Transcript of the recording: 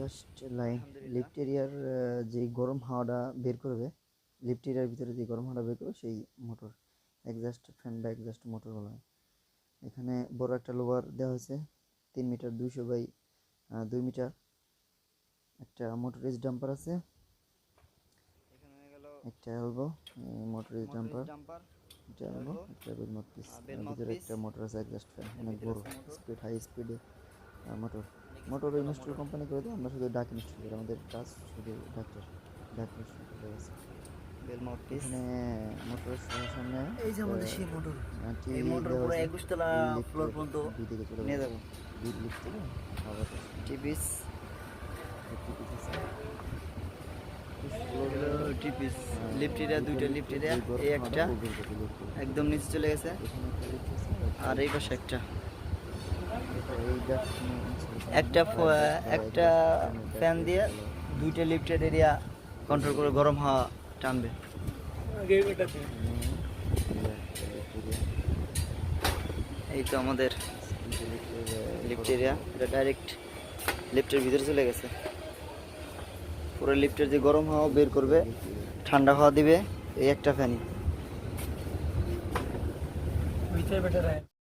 Exhaust line lift এরিয়ার যে গরম হাওয়াটা বের করবে লিফট এরিয়ার ভিতরে যে গরম হাওয়াটা বের করবে সেই মোটর এক্সস্ট ফ্যান বা এক্সস্ট মোটর বলা হয়। এখানে বড় একটা লোয়ার দেওয়া হয়েছে তিন মিটার দুইশো বাই দুই মিটার একটা মোটরেজ ডাম্পার আছে। একটা এলবো মোটরেজ ডাম্পার এটা এলবো একটা বেল মাউথপিস আহ, bell ভিতরে একটা মোটর আছে এক্সস্ট ফ্যান অনেক বড়। স্পিড হাই স্পিডে মোটর মোটর ইনস্টল কোম্পানি করে দেয় আমরা শুধু ডাক ইনস্টল করি আমাদের কাজ শুধু ডাক্তার ডাক ইনস্টল করে আছে বেল মাউথপিস এখানে মোটরের সামনে এই যে আমাদের সেই মোটর এই মোটর পুরো আছে। একুশ তলা ফ্লোর পর্যন্ত দুই দিকে চলে নিয়ে যাবে। দুই লিফট থেকে আবার টিপিস। পিস টিপিস। লিফট এরিয়া দুইটা লিফট এরিয়া এই একটা। একদম নিচে চলে গেছে। আর এই পাশে একটা এটা এই duct নিয়ে একটা একটা ফ্যান দিয়ে দুইটা লিফটেড এরিয়া কন্ট্রোল করে গরম হাওয়া টানবে। এই তো আমাদের লিফট এরিয়া এটা ডাইরেক্ট লিফটের ভিতরে চলে গেছে। পুরো লিফটের যে গরম হাওয়া বের করবে, ঠান্ডা হাওয়া দিবে এই একটা ফ্যানই